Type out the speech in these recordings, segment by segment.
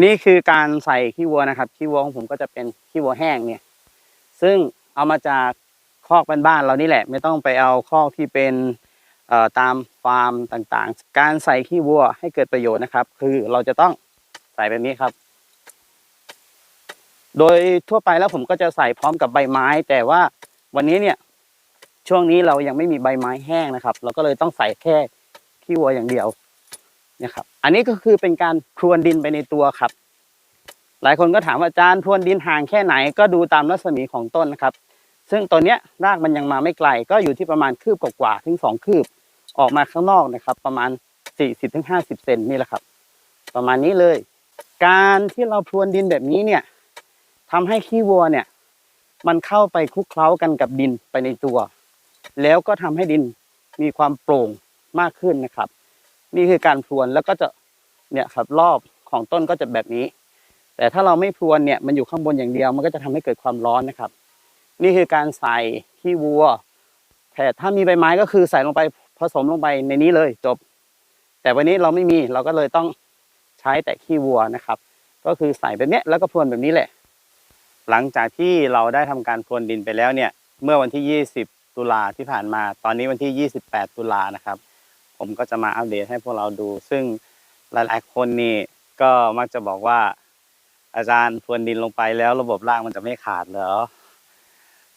นี่คือการใส่ขี้วัวนะครับขี้วัวของผมก็จะเป็นขี้วัวแห้งเนี่ย ซึ่งเอามาจากคอกบ้านๆเรานี่แหละ ไม่ต้องไปเอาคอกที่เป็นตามฟาร์มต่างๆ การใส่ขี้วัวให้เกิดประโยชน์นะครับ คือเราจะต้องใส่แบบนี้ครับ โดยทั่วไปแล้วผมก็จะใส่พร้อมกับใบไม้ แต่ว่าวันนี้เนี่ยช่วงนี้เรายังไม่มีใบไม้แห้งนะครับ เราก็เลยต้องใส่แค่ขี้วัวอย่างเดียว นะครับ อันนี้ก็คือเป็นการพรวนดินไปในตัวครับ หลายคนก็ถามว่าอาจารย์พรวนดินห่างแค่ไหนก็ดูตามรัศมีของต้นนะครับ ซึ่งตัวเนี้ยรากมันยังมาไม่ไกล ก็อยู่ที่ประมาณคืบกว่าถึงสองคืบ ออกมาข้างนอกนะครับ ประมาณสี่สิบถึงห้าสิบเซนนี่แหละครับ ประมาณนี้เลย การที่เราพรวนดินแบบนี้เนี่ยทำให้ขี้วัวเนี่ย มันเข้าไปคลุกเคล้ากันกับดินไปในตัว แล้วก็ทำให้ดินมีความโปร่งมากขึ้นนะครับ นี่คือการพรวนแล้วก็จะเนี่ยครับรอบของต้นก็จะแบบนี้ แต่ถ้าเราไม่พรวนเนี่ยมันอยู่ข้างบนอย่างเดียว มันก็จะทำให้เกิดความร้อนนะครับ นี่คือการใส่ขี้วัวแต่ถ้ามีใบไม้ก็คือใส่ลงไปผสมลงไปในนี้เลยจบ แต่วันนี้เราไม่มีเราก็เลยต้องใช้แต่ขี้วัวนะครับ ก็คือใส่แบบเนี้ยแล้วก็พรวนแบบนี้แหละ หลังจากที่เราได้ทำการพรวนดินไปแล้วเนี่ย เมื่อวันที่ 20 ตุลาที่ผ่านมา ตอนนี้วันที่ 28 ตุลานะครับ ผมก็จะมาอัปเดตให้พวกเราดู ซึ่งหลายๆ คนนี่ก็มักจะบอกว่า อาจารย์พรวนดินลงไปแล้วระบบรากมันจะไม่ขาดเหรอ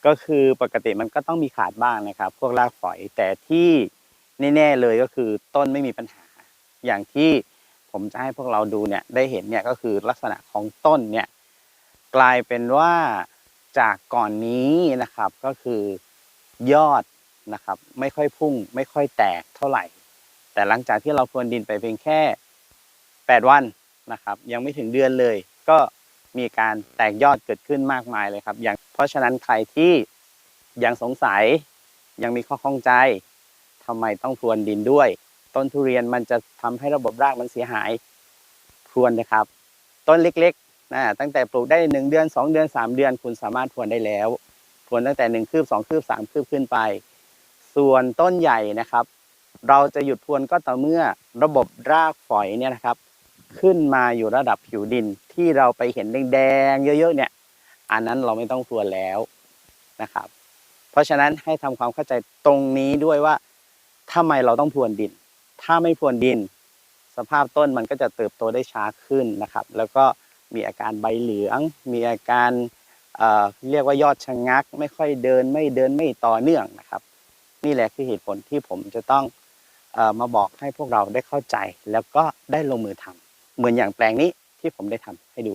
ก็คือปกติมันก็ต้องมีขาดบ้างนะครับ พวกรากฝอยแต่ที่แน่ๆเลยก็คือต้นไม่มีปัญหา อย่างที่ผมจะให้พวกเราดูเนี่ยได้เห็นเนี่ยก็คือลักษณะของต้นเนี่ยกลายเป็นว่าจากก่อนนี้นะครับก็คือยอดนะครับ ไม่ค่อยพุ่ง ไม่ค่อยแตกเท่าไหร่ แต่หลังจากที่เราพรวนดินไปเพียงแค่ 8 วันนะครับ ยังไม่ถึงเดือนเลย ก็มีการแตกยอดเกิดขึ้นมากมายเลยครับ อย่างเพราะฉะนั้นใครที่ยังสงสัยยังมีข้อข้องใจทำไมต้องพรวนดินด้วย ต้นทุเรียนมันจะทำให้ระบบรากมันเสียหายพรวนนะครับ ต้นเล็กๆนะตั้งแต่ปลูกได้หนึ่งเดือนสองเดือนสามเดือน คุณสามารถพรวนได้แล้วพรวนตั้งแต่หนึ่งคืบสองคืบสามคืบขึ้นไป ส่วนต้นใหญ่นะครับ เราจะหยุดพรวนก็ต่อเมื่อระบบรากฝอยเนี่ยนะครับ ขึ้นมาอยู่ระดับผิวดินที่เราไปเห็นแดงๆเยอะๆเนี่ย อันนั้นเราไม่ต้องพรวนแล้วนะครับ เพราะฉะนั้นให้ทำความเข้าใจตรงนี้ด้วยว่าทำไมเราต้องพรวนดิน ถ้าไม่พรวนดิน สภาพต้นมันก็จะเติบโตได้ช้าขึ้นนะครับ แล้วก็มีอาการใบเหลือง มีอาการเเรียกว่ายอดชะงัก ไม่ค่อยเดินไม่เดินไม่ต่อเนื่องนะครับ นี่แหละคือเหตุผลที่ผมจะต้อง มาบอกให้พวกเราได้เข้าใจ แล้วก็ได้ลงมือทำเหมือนอย่างแปลงนี้ที่ผมได้ทำให้ดู